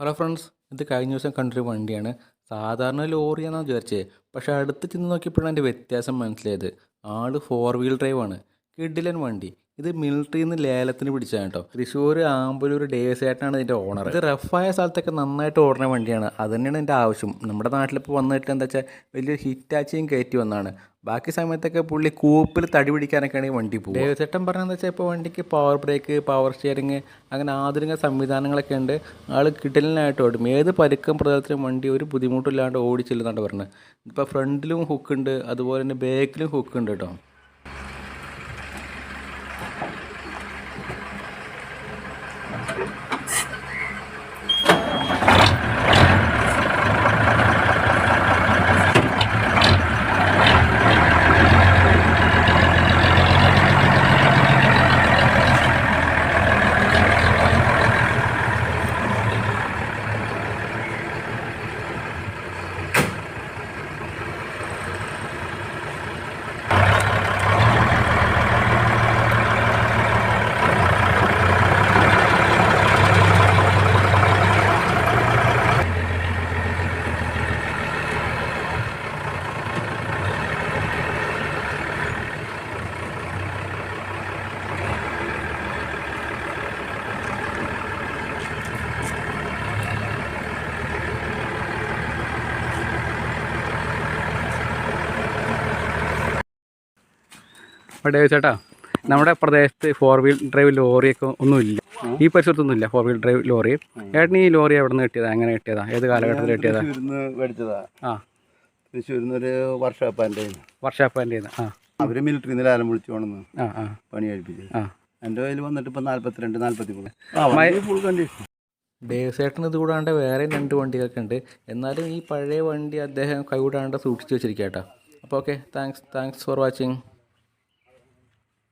Hello friends ഇത് കഴിഞ്ഞ ദിവസം കണ്ടൊരു വണ്ടിയാണ്. സാധാരണ ലോറിയാണെന്ന് വിചാരിച്ചേ. പക്ഷെ അടുത്ത് ചെന്ന് നോക്കിയപ്പോഴാണ് അതിന്റെ വ്യത്യാസം മനസ്സിലായത്. ആൾ ഫോർ വീൽ ഡ്രൈവ് ആണ്. കിഡിലൻ വണ്ടി. ഇത് മിലിറ്ററിയിൽ നിന്ന് ലേലത്തിന് പിടിച്ചതാണ് കേട്ടോ തൃശ്ശൂർ ആമ്പലൂർ ഡേവിസേട്ടനാണ് ഇതിന്റെ ഓണർ ഇത് റഫായ സ്ഥലത്തൊക്കെ നന്നായിട്ട് ഓടുന്ന വണ്ടിയാണ്. അത് തന്നെയാണ് എന്റെ ആവശ്യം. നമ്മുടെ നാട്ടിലിപ്പോൾ വന്നിട്ട് എന്താ വെച്ചാൽ വലിയൊരു ഹിറ്റാച്ചിയും കയറ്റി വന്നതാണ്. ബാക്കി സമയത്തൊക്കെ പുള്ളി കൂപ്പിൽ തടി പിടിക്കാനൊക്കെയാണ് വണ്ടി പോകും ദേവസേട്ടൻ പറഞ്ഞതെന്ന് വെച്ചാൽ ഇപ്പോൾ വണ്ടിക്ക് പവർ ബ്രേക്ക് പവർ സ്റ്റിയറിങ് അങ്ങനെ ആധുനിക സംവിധാനങ്ങളൊക്കെ ഉണ്ട്. ആൾ കിടലിനായിട്ട് ഓടും. ഏത് പരുക്കം പ്രതലത്തിലും വണ്ടി ഒരു ബുദ്ധിമുട്ടില്ലാണ്ട് ഓടിച്ചില്ലെന്നാണ് പറഞ്ഞത് ഇപ്പോൾ ഫ്രണ്ടിലും ഹുക്ക് ഉണ്ട് അതുപോലെ തന്നെ ബാക്കിലും ഹുക്ക് ഉണ്ട് കേട്ടോ അവിടെ ചേട്ടാ നമ്മുടെ പ്രദേശത്ത് ഫോർ വീൽ ഡ്രൈവ് ലോറിയൊക്കെ ഒന്നുമില്ല. ഈ പരിസരത്തൊന്നുമില്ല ഫോർ വീൽ ഡ്രൈവ് ലോറി. ഏട്ടന് ഈ ലോറി എവിടെ നിന്ന് കിട്ടിയതാ? എങ്ങനെ കിട്ടിയതാ? ഏത് കാലഘട്ടത്തിൽ കിട്ടിയതാ? മേടിച്ചതാ. ആ. തൃശ്ശൂരിൽ ഒരു വർഷാപ്പാന്റെ വർഷാപ്പാന്റെ ആ. അവർ മിലിറ്ററിന്ന് ലാലം വിളിച്ചു കൊണ്ടെന്ന് ആ ആ. പണി കഴിപ്പിച്ചു ആ. എന്റെ കയ്യിൽ വന്നിട്ട് ഇപ്പം നാല്പത്തിരണ്ട് നാല്പത്തി മൂന്ന് ഫുൾ കണ്ടീഷൻ ദേവസേട്ടൻ ഇത് കൂടാണ്ട് വേറെ രണ്ട് വണ്ടികളൊക്കെ ഉണ്ട്. എന്നാലും ഈ പഴയ വണ്ടി അദ്ദേഹം കൈവിടാണ്ട് സൂക്ഷിച്ച് വെച്ചിരിക്കുക കേട്ടോ അപ്പോൾ okay thanks thanks for watching